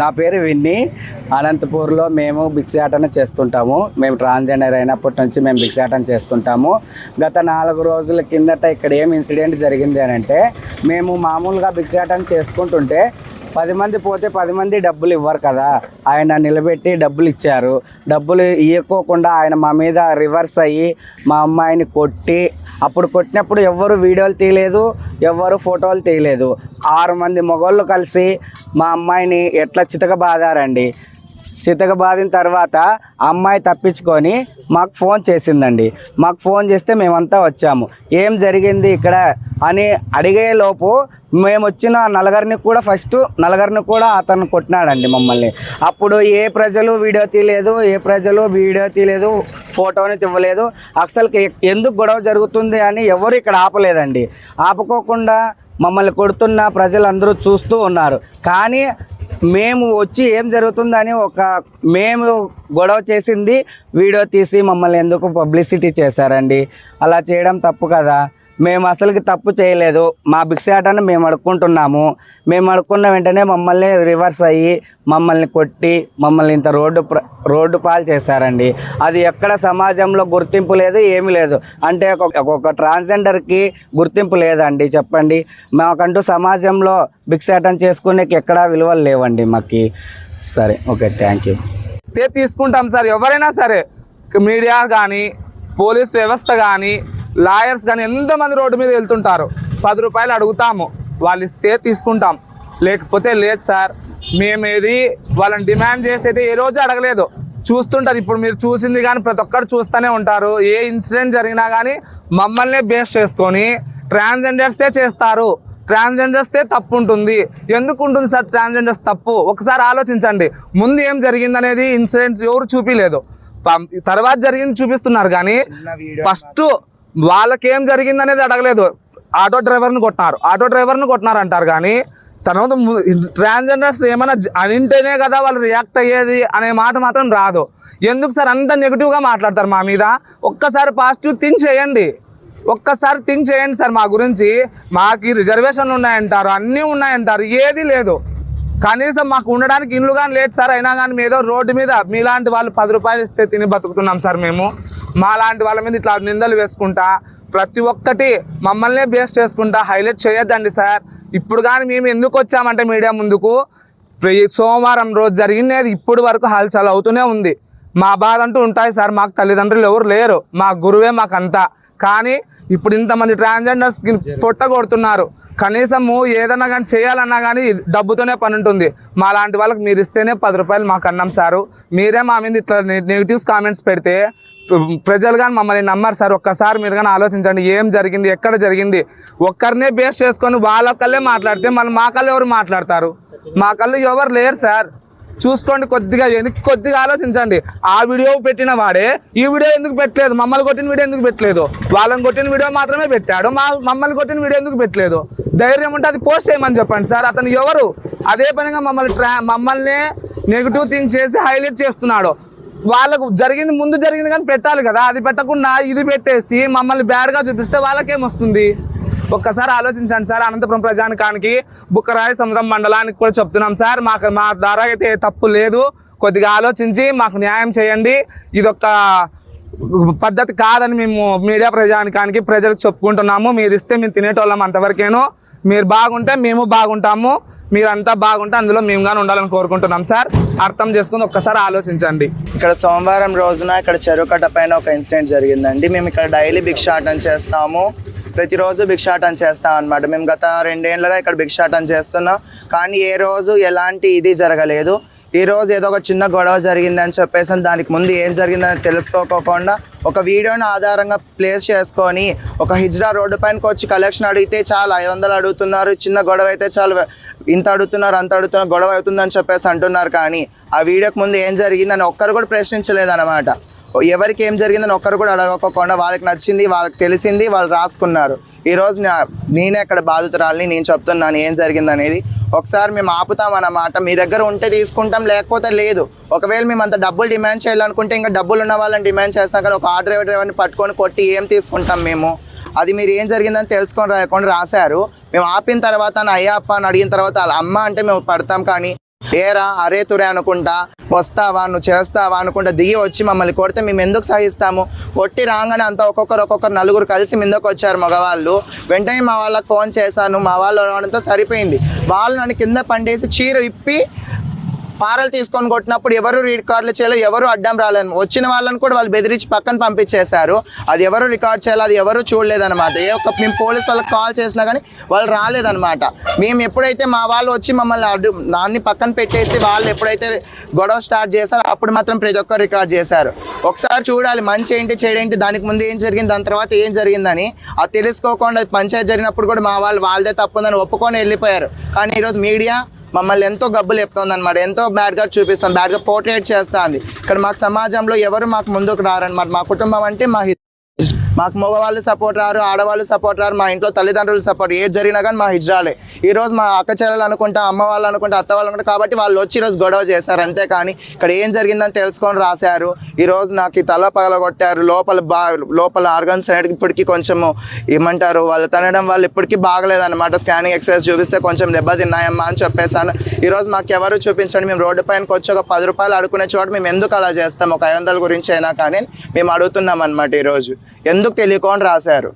నా పేరు విన్ని. అనంతపూర్లో మేము భిక్షాటన చేస్తుంటాము. మేము ట్రాన్స్జెండర్ అయినప్పటి నుంచి మేము భిక్షాటన చేస్తుంటాము. గత నాలుగు రోజుల కిందట ఇక్కడ ఏం ఇన్సిడెంట్ జరిగింది అని అంటే మేము మామూలుగా భిక్షాటన చేసుకుంటుంటే పది మంది పోతే పది మంది డబ్బులు ఇవ్వరు కదా. ఆయన నిలబెట్టి డబ్బులు ఇచ్చారు. డబ్బులు ఇవ్వకోకుండా ఆయన మా మీద రివర్స్ అయ్యి మా అమ్మాయిని కొట్టి అప్పుడు కొట్టినప్పుడు ఎవ్వరు వీడియోలు తీయలేదు ఎవ్వరు ఫోటోలు తీయలేదు. ఆరు మంది మగవాళ్ళు కలిసి మా అమ్మాయిని ఎట్లా చితక బాదారండి చితక బాదిన తర్వాత అమ్మాయి తప్పించుకొని మాకు ఫోన్ చేసిందండి. మాకు ఫోన్ చేస్తే మేమంతా వచ్చాము. ఏం జరిగింది ఇక్కడ అని అడిగే లోపు మేము వచ్చిన నలుగురిని కూడా ఫస్ట్ నలుగురిని కూడా అతను కొట్టినాడండి మమ్మల్ని. అప్పుడు ఏ ప్రజలు వీడియో తీయలేదు ఏ ప్రజలు వీడియో తీయలేదు ఫోటోని తివ్వలేదు. అసలు ఎందుకు గొడవ జరుగుతుంది అని ఎవరు ఇక్కడ ఆపలేదండి. ఆపుకోకుండా మమ్మల్ని కొడుతున్న ప్రజలందరూ చూస్తూ ఉన్నారు. కానీ మేము వచ్చి ఏం జరుగుతుందని ఒక మేము గొడవ చేసింది వీడియో తీసి మమ్మల్ని ఎందుకు పబ్లిసిటీ చేశారండి? అలా చేయడం తప్పు కదా. మేము అసలుకి తప్పు చేయలేదు. మా భిక్షాటను మేము అడుక్కుంటున్నాము. మేము అడుక్కున్న వెంటనే మమ్మల్ని రివర్స్ అయ్యి మమ్మల్ని కొట్టి మమ్మల్ని ఇంత రోడ్డు ప్ర- రోడ్డు పాలు చేశారండి. అది ఎక్కడ సమాజంలో గుర్తింపు లేదు ఏమీ లేదు. అంటే ఒక్కొక్క ట్రాన్స్జెండర్కి గుర్తింపు లేదండి చెప్పండి. మాకంటూ సమాజంలో భిక్షాటన చేసుకునేకి ఎక్కడా విలువలు లేవండి మాకు. సరే ఓకే థ్యాంక్ యూ. తీసుకుంటాం సార్ ఎవరైనా సరే మీడియా కానీ పోలీస్ వ్యవస్థ కానీ లాయర్స్ కానీ ఎంతమంది రోడ్డు మీద వెళ్తుంటారు? పది రూపాయలు అడుగుతాము. వాళ్ళు ఇస్తే తీసుకుంటాం. లేకపోతే లేదు సార్ మేమేది వాళ్ళని డిమాండ్ చేసేది ఏ రోజు అడగలేదు. చూస్తుంటారు. ఇప్పుడు మీరు చూసింది కానీ ప్రతి ఒక్కరు చూస్తూనే ఉంటారు. ఏ ఇన్సిడెంట్ జరిగినా కానీ మమ్మల్ని బేస్ చేసుకొని ట్రాన్స్జెండర్సే చేస్తారు. ట్రాన్స్జెండర్స్తే తప్పు ఉంటుంది ఎందుకు ఉంటుంది సార్ ట్రాన్స్జెండర్స్ తప్పు? ఒకసారి ఆలోచించండి. ముందు ఏం జరిగింది అనేది ఇన్సిడెంట్స్ ఎవరు చూపించలేదు తర్వాత జరిగింది చూపిస్తున్నారు కానీ ఫస్ట్ వాళ్ళకేం జరిగిందనేది అడగలేదు. ఆటో డ్రైవర్ని కొట్టినారు. ఆటో డ్రైవర్ని కొట్టినారు అంటారు కానీ తర్వాత ట్రాన్స్జెండర్స్ ఏమైనా అనింటేనే కదా వాళ్ళు రియాక్ట్ అయ్యేది అనే మాట మాత్రం రాదు. ఎందుకు సార్ అంత నెగిటివ్గా మాట్లాడతారు మా మీద? ఒక్కసారి పాజిటివ్ థింక్ చేయండి. ఒక్కసారి థింక్ చేయండి సార్ మా గురించి. మాకు రిజర్వేషన్లు ఉన్నాయంటారు అన్నీ ఉన్నాయంటారు ఏది లేదు. కనీసం మాకు ఉండడానికి ఇల్లు కానీ లేదు సార్. అయినా కానీ ఏదో రోడ్డు మీద మీలాంటి వాళ్ళు పది రూపాయలు ఇస్తే తిని బతుకుతున్నాం సార్ మేము. మా లాంటి వాళ్ళ మీద ఇట్లా నిందలు వేసుకుంటా ప్రతి ఒక్కటి మమ్మల్నే బేస్ చేసుకుంటా హైలైట్ చేయొద్దండి సార్. ఇప్పుడు కానీ మేము ఎందుకు వచ్చామంటే మీడియా ముందుకు? సోమవారం రోజు జరిగినది ఇప్పుడు వరకు హల్చల్ అవుతూనే ఉంది. మా బాధ అంటూ ఉంటాయి సార్. మాకు తల్లిదండ్రులు ఎవరు లేరు. మా గురువే మాకంతా. కానీ ఇప్పుడు ఇంతమంది ట్రాన్స్జెండర్స్ పొట్ట కొడుతున్నారు కనీసము ఏదన్నా కానీ చేయాలన్నా కానీ డబ్బుతోనే పని ఉంటుంది. మా లాంటి వాళ్ళకి మీరు ఇస్తేనే పది రూపాయలు మాకు అన్నాం సారు. మీరే మా మీద ఇట్లా నెగిటివ్స్ కామెంట్స్ పెడితే ప్ర- ప్రజలు కానీ మమ్మల్ని నమ్మరు సార్. ఒక్కసారి మీరు కానీ ఆలోచించండి. ఏం జరిగింది? ఎక్కడ జరిగింది? ఒక్కరినే బేస్ చేసుకొని వాళ్ళ మాట్లాడితే మళ్ళీ మా కళ్ళు ఎవరు మాట్లాడతారు? మా కళ్ళు ఎవరు లేరు సార్. చూసుకోండి కొద్దిగా వెనక్కి కొద్దిగా ఆలోచించండి. ఆ వీడియో పెట్టిన వాడే ఈ వీడియో ఎందుకు పెట్టలేదు? మమ్మల్ని కొట్టిన వీడియో ఎందుకు పెట్టలేదు? వాళ్ళని కొట్టిన వీడియో మాత్రమే పెట్టాడు. మా మమ్మల్ని కొట్టిన వీడియో ఎందుకు పెట్టలేదు? ధైర్యం ఉంటే అది పోస్ట్ చేయమని చెప్పండి సార్. అతను ఎవరు? అదే పనిగా మమ్మల్ని ట్రా మమ్మల్ని నెగిటివ్ థింగ్ చేసి హైలైట్ చేస్తున్నాడు. వాళ్ళకు జరిగింది ముందు జరిగింది కానీ పెట్టాలి కదా. అది పెట్టకుండా ఇది పెట్టేసి మమ్మల్ని బ్యాడ్గా చూపిస్తే వాళ్ళకేమొస్తుంది ఒక్కసారి ఆలోచించండి సార్ అనంతపురం ప్రజానికానికి బుక్కరాయ సముద్రం మండలానికి కూడా చెప్తున్నాం సార్ మాకు మా ద్వారా అయితే తప్పు లేదు. కొద్దిగా ఆలోచించి మాకు న్యాయం చేయండి. ఇదొక పద్ధతి కాదని మేము మీడియా ప్రజానికానికి ప్రజలకు చెప్పుకుంటున్నాము. మీరు ఇస్తే మేము తినేటోళ్ళం అంతవరకేను. మీరు బాగుంటే మేము బాగుంటాము. మీరంతా బాగుంటే అందులో మేము కానీ ఉండాలని కోరుకుంటున్నాం సార్. అర్థం చేసుకుని ఒక్కసారి ఆలోచించండి. ఇక్కడ సోమవారం రోజున ఇక్కడ చెరువు కట్ట పైన ఒక ఇన్సిడెంట్ జరిగిందండి. మేము ఇక్కడ డైలీ భిక్షాటన చేస్తాము. ప్రతిరోజు భిక్షాటన చేస్తాం అనమాట మేము గత రెండేళ్ళుగా ఇక్కడ భిక్షాటన చేస్తున్నాం. కానీ ఏ రోజు ఎలాంటి ఇది జరగలేదు. ఈ రోజు ఏదో ఒక చిన్న గొడవ జరిగిందని చెప్పేసి దానికి ముందు ఏం జరిగిందని తెలుసుకోకుండా ఒక వీడియోని ఆధారంగా ప్లేస్ చేసుకొని ఒక హిజ్రా రోడ్డు పైనకి వచ్చి కలెక్షన్ అడిగితే చాలా ఐదు వందలు అడుగుతున్నారు. చిన్న గొడవ అయితే చాలా ఇంత అడుగుతున్నారు అంత అడుగుతున్నారు గొడవ అవుతుందని చెప్పేసి అంటున్నారు. కానీ ఆ వీడియోకి ముందు ఏం జరిగిందని ఒక్కరు కూడా ప్రశ్నించలేదన్నమాట. ఎవరికి ఏం జరిగిందని ఒక్కరు కూడా అడగకుండా వాళ్ళకి నచ్చింది వాళ్ళకి తెలిసింది వాళ్ళు రాసుకున్నారు. ఈరోజు నా- నేనే అక్కడ బాధితురాలని నేను చెప్తున్నాను ఏం జరిగింది అనేది ఒకసారి మేము ఆపుతాం అన్నమాట మీ దగ్గర ఉంటే తీసుకుంటాం లేకపోతే లేదు. ఒకవేళ మేము అంత డబ్బులు డిమాండ్ చేయాలనుకుంటే ఇంకా డబ్బులు ఉన్న వాళ్ళని డిమాండ్ చేస్తాం కానీ ఒక ఆర్డర్ డ్రైవర్ని పట్టుకొని కొట్టి ఏం తీసుకుంటాం మేము? అది మీరు ఏం జరిగిందని తెలుసుకొని రాయకుండా రాశారు. మేము ఆపిన తర్వాత అయ్యా అయ్యప్ప అని అడిగిన తర్వాత వాళ్ళ అమ్మ అంటే మేము పడతాం కానీ ఏరా అరే తురే అనుకుంటా వస్తావా నువ్వు చేస్తావా అనుకుంటా దిగి వచ్చి మమ్మల్ని కొడితే మేము ఎందుకు సహిస్తాము కొట్టి రాగానే అంతా ఒక్కొక్కరు ఒక్కొక్కరు నలుగురు కలిసి ముందుకు వచ్చారు మగవాళ్ళు. వెంటనే మా వాళ్ళకి ఫోన్ చేశాను. మా వాళ్ళు రావడంతో సరిపోయింది. వాళ్ళు నన్ను కింద పండేసి చీర ఇప్పి పారలు తీసుకొని కొట్టినప్పుడు ఎవరు రికార్డులు చేయలేదు ఎవరు అడ్డం రాలేదు. వచ్చిన వాళ్ళని కూడా వాళ్ళు బెదిరించి పక్కన పంపించేశారు. అది ఎవరు రికార్డ్ చేయాలి అది ఎవరు చూడలేదన్నమాట. ఏ ఒక్క మేము పోలీస్ వాళ్ళకి కాల్ చేసినా కానీ వాళ్ళు రాలేదన్నమాట. మేము ఎప్పుడైతే మా వాళ్ళు వచ్చి మమ్మల్ని అడ్డు దాన్ని పక్కన పెట్టేసి వాళ్ళు ఎప్పుడైతే గొడవ స్టార్ట్ చేశారో అప్పుడు మాత్రం ప్రతి ఒక్కరు రికార్డ్ చేశారు. ఒకసారి చూడాలి మంచి ఏంటి చేయడేంటి దానికి ముందు ఏం జరిగింది దాని తర్వాత ఏం జరిగిందని. అది తెలుసుకోకుండా పంచాయతీ జరిగినప్పుడు కూడా మా వాళ్ళు వాళ్ళదే తప్పుందని ఒప్పుకొని వెళ్ళిపోయారు. కానీ ఈరోజు మీడియా మమ్మల్ని ఎంతో గబ్బులు చెప్తుంది అనమాట ఎంతో బ్యాడ్గా చూపిస్తాం బ్యాడ్గా పోర్ట్రేట్ చేస్తుంది. ఇక్కడ మాకు సమాజంలో ఎవరు మాకు ముందుకు రారనమాట మా కుటుంబం అంటే మా మాకు మగవాళ్ళు సపోర్ట్ రారు ఆడవాళ్ళు సపోర్ట్ రారు మా ఇంట్లో తల్లిదండ్రులు సపోర్ట్ ఏది జరిగినా కానీ మా హిజ్రాలే. ఈరోజు మా అక్క చెల్లెలు అనుకుంటా అమ్మ వాళ్ళు అనుకుంటా అత్త వాళ్ళు అనుకుంటా కాబట్టి వాళ్ళు వచ్చి ఈరోజు గొడవ చేశారు అంతే కానీ ఇక్కడ ఏం జరిగిందని తెలుసుకొని రాశారు. ఈరోజు నాకు ఈ తల పగలగొట్టారు లోపల బా లోపల ఆర్గన్స్ అనేది ఇప్పటికీ కొంచెం ఏమంటారు వాళ్ళు తనడం వాళ్ళు ఇప్పటికీ బాగలేదన్నమాట. స్కానింగ్ ఎక్స్రేస్ చూపిస్తే కొంచెం దెబ్బతిన్నాయమ్మా అని చెప్పేశాను. ఈరోజు మాకు ఎవరు చూపించండి మేము రోడ్డు పైనకి వచ్చి ఒక పది రూపాయలు అడుకునే చోట మేము ఎందుకు అలా చేస్తాం? ఒక ఐదు వందల గురించి అయినా కానీ మేము అడుగుతున్నాం అనమాట ఈరోజు ఎందుకు తెలియకుండా రాశారు?